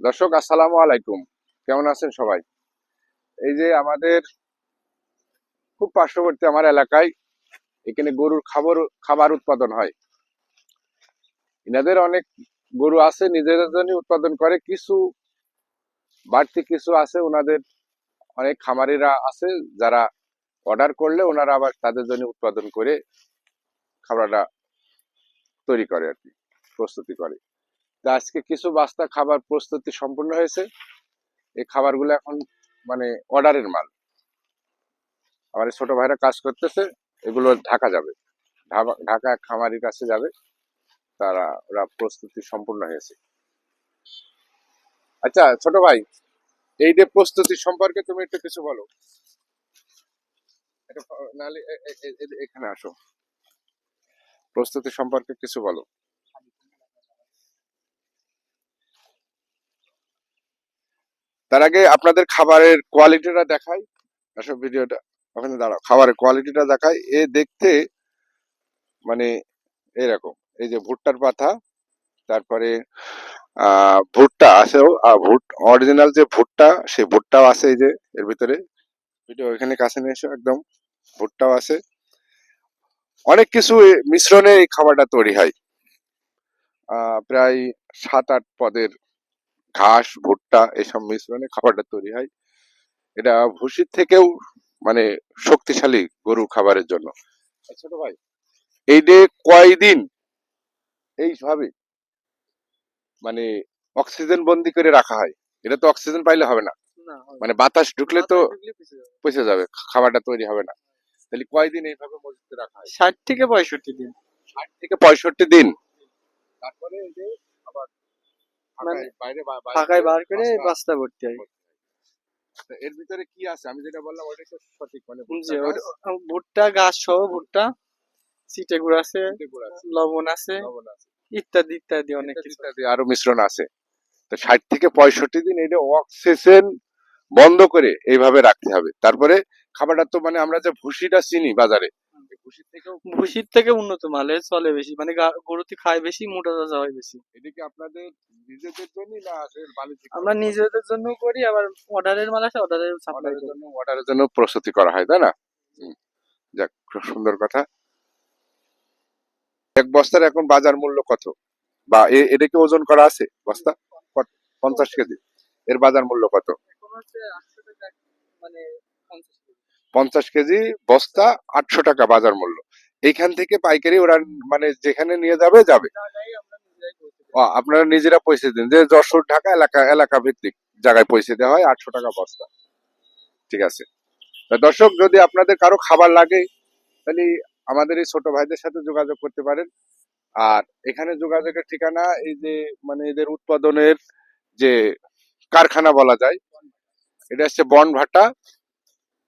দর্শক, আসসালামু আলাইকুম। কেমন আছেন সবাই? এই যে আমাদের খুব পার্শ্ববর্তী আমার এলাকায় এখানে গরুর খাবার খাবার উৎপাদন হয়। এনাদের অনেক গরু আছে, নিজেদের জন্য উৎপাদন করে। কিছু বাড়তি কিছু আছে, ওনাদের অনেক খামারিরা আছে, যারা অর্ডার করলে ওনারা আবার তাদের জন্য উৎপাদন করে খাবারটা তৈরি করে আর কি, প্রস্তুতি করে। তা আজকে কিছু বাস্তা খাবার প্রস্তুতি সম্পূর্ণ হয়েছে। এই খাবারগুলো এখন মানে অর্ডারের মাল। আমার ছোট ভাইরা কাজ করতেছে, এগুলো ঢাকা যাবে। ঢাকা- খামারির কাছে যাবে। তারা, ওরা প্রস্তুতি সম্পূর্ণ হয়েছে। আচ্ছা ছোট ভাই, এই যে প্রস্তুতি সম্পর্কে তুমি একটু কিছু বলো। নাহলে এখানে আসো। প্রস্তুতি সম্পর্কে কিছু বলো। তার আগে আপনাদের খাবারের কোয়ালিটিটা দেখাই। আসো ভিডিওটা, ওখানে দাঁড়াও, খাবারের কোয়ালিটিটা দেখাই। এ দেখতে মানে এরকম, এই যে ভুট্টার পাতা, তারপরে ভুট্টা আছেও ভুট অরিজিনাল যে ভুট্টা সেই ভুট্টাও আছে এই যে, এর ভিতরে। ভিডিও এখানে কাছে নিয়ে এসো, একদম, ভুট্টাও আছে। অনেক কিছু মিশ্রণে এই খাবারটা তৈরি হয়। প্রায় সাত আট পদের ঘাস ভুট্টা এসব মিশ্রণে খাবারটা তৈরি হয়। এটা ভুসির থেকেও মানে শক্তিশালী গরু খাবারের জন্য। ছোট ভাই এই যে কয়দিন এইভাবে মানে অক্সিজেন বন্দি করে রাখা হয় এটা তো অক্সিজেন পাইলে হবে না। মানে বাতাস ঢুকলে তো পচে যাবে খাবারটা তৈরি হবে না। তাহলে কয়দিন এইভাবে মজুতে রাখা হয়? ষাট থেকে পঁয়ষট্টি দিন। ষাট থেকে পঁয়ষট্টি দিন। তারপরে এই যে আবার মানে ফাঁকায় বার করে বাস্তা ভর্তি হয়। এর ভিতরে কি আছে? আমি যেটা বললাম ওটাই তো সঠিক মানে ভুট্টা গাছ সহ ভুট্টা চিটে গুড় আছে লবণ আছে ইত্যাদি ইত্যাদি অনেক ইত্যাদি আরও মিশ্রণ আছে। তো ষাট থেকে পঁয়ষট্টি দিন এটা অক্সিজেন বন্ধ করে এইভাবে রাখতে হবে। তারপরে খাবারটা তো মানে আমরা যে ভুসিটা চিনি বাজারে ভুসির থেকেও ভুসির থেকে উন্নত মালে চলে বেশি। মানে গরুতে খায় বেশি মোটা তাজা হয় বেশি। এটা কি আপনাদের নিজেদের জন্য না বাণিজ্যিক আমরা নিজেদের জন্য করি আবার অর্ডারের মাল আছে অর্ডারের সাপ্লাই জন্য অর্ডারের জন্য প্রস্তুতি করা হয় তাই না? যাক খুব সুন্দর কথা। এক বস্তার এখন বাজার মূল্য কত? বা এটা কি ওজন করা আছে বস্তা? পঞ্চাশ কেজি। এর বাজার মূল্য কত? মানে পঞ্চাশ কেজি বস্তা আটশো টাকা বাজার মূল্য। এইখান থেকে পাইকারি ওরা মানে যেখানে নিয়ে যাবে যাবে। আপনারা নিজেরা পয়সা দিন। যে যশোর ঢাকা এলাকা এলাকা ভিত্তিক জায়গায় পয়সা দেওয়া হয় আটশো টাকা বস্তা। ঠিক আছে? দর্শক যদি আপনাদের কারও খাবার লাগে তাহলে আমাদের এই ছোট ভাইদের সাথে যোগাযোগ করতে পারেন। আর এখানে যোগাযোগের ঠিকানা এই যে মানে এদের উৎপাদনের যে কারখানা বলা যায় এটা হচ্ছে বনভাটা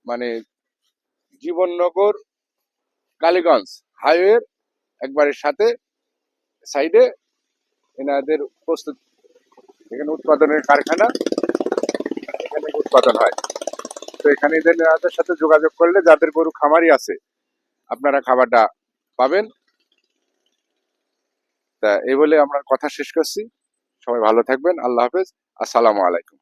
মানে জীবননগর, কালীগঞ্জ হাইওয়ের একবারের সাথে সাইডে এনাদের প্রস্তুত এখানে উৎপাদনের কারখানা, এখানে উৎপাদন হয়। তো এখানে এদের এনাদের সাথে যোগাযোগ করলে যাদের গরু খামারি আছে, আপনারা খাবারটা পাবেন। তা এই বলে আমরা কথা শেষ করছি। সবাই ভালো থাকবেন, আল্লাহ হাফেজ, আসসালামু আলাইকুম।